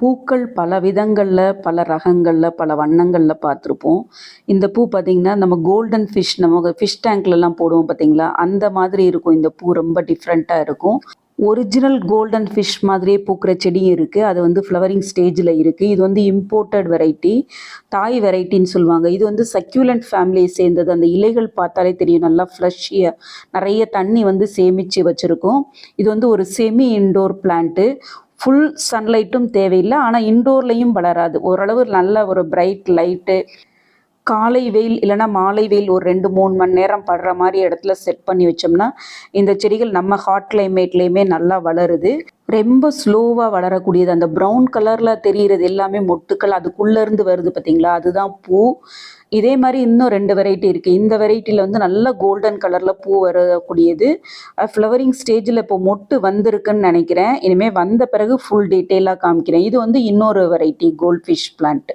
பூக்கள் பல விதங்களில் பல ரகங்களில் பல வண்ணங்களில் பார்த்துருப்போம். இந்த பூ பார்த்திங்கன்னா நம்ம கோல்டன் ஃபிஷ் நம்ம ஃபிஷ் டேங்க்லலாம் போடுவோம் பார்த்தீங்களா அந்த மாதிரி இருக்கும். இந்த பூ ரொம்ப டிஃப்ரெண்ட்டாக இருக்கும். ஒரிஜினல் கோல்டன் ஃபிஷ் மாதிரியே பூக்கிற செடியும் இருக்குது அது வந்து ஃப்ளவரிங் ஸ்டேஜில் இருக்குது இது வந்து இம்போர்ட்டட் வெரைட்டி தாய் வெரைட்டின்னு சொல்லுவாங்க. இது வந்து சக்யூலண்ட் ஃபேமிலியை சேர்ந்தது. அந்த இலைகள் பார்த்தாலே தெரியும். நல்லா ஃப்ளஷியாக நிறைய தண்ணி வந்து சேமித்து வச்சுருக்கோம். இது வந்து ஒரு செமி இன்டோர் பிளான்ட்டு ஃபுல் சன்லைட்டும் தேவையில்லை. ஆனால் இன்டோர்லேயும் வளராது. ஓரளவு நல்ல ஒரு பிரைட் லைட்டு காலை வெயில் இல்லைன்னா மாலை வெயில் ஒரு ரெண்டு மூணு மணி நேரம் படுற மாதிரி இடத்துல செட் பண்ணி வச்சோம்னா இந்த செடிகள் நம்ம ஹாட் கிளைமேட்லேயுமே நல்லா வளருது. ரொம்ப ஸ்லோவாக வளரக்கூடியது. அந்த ப்ரௌன் கலரில் தெரிகிறது எல்லாமே மொட்டுக்கள் அதுக்குள்ளேருந்து வருது பார்த்தீங்களா அதுதான் பூ. இதே மாதிரி இன்னும் ரெண்டு வெரைட்டி இருக்குது இந்த வெரைட்டியில் வந்து நல்ல கோல்டன் கலரில் பூ வரக்கூடியது. ஃப்ளவரிங் ஸ்டேஜில் இப்போ மொட்டு வந்திருக்குன்னு நினைக்கிறேன். இனிமேல் வந்த பிறகு ஃபுல் டீட்டெயிலாக காமிக்கிறேன். இது வந்து இன்னொரு வெரைட்டி கோல்ட் ஃபிஷ் பிளான்ட்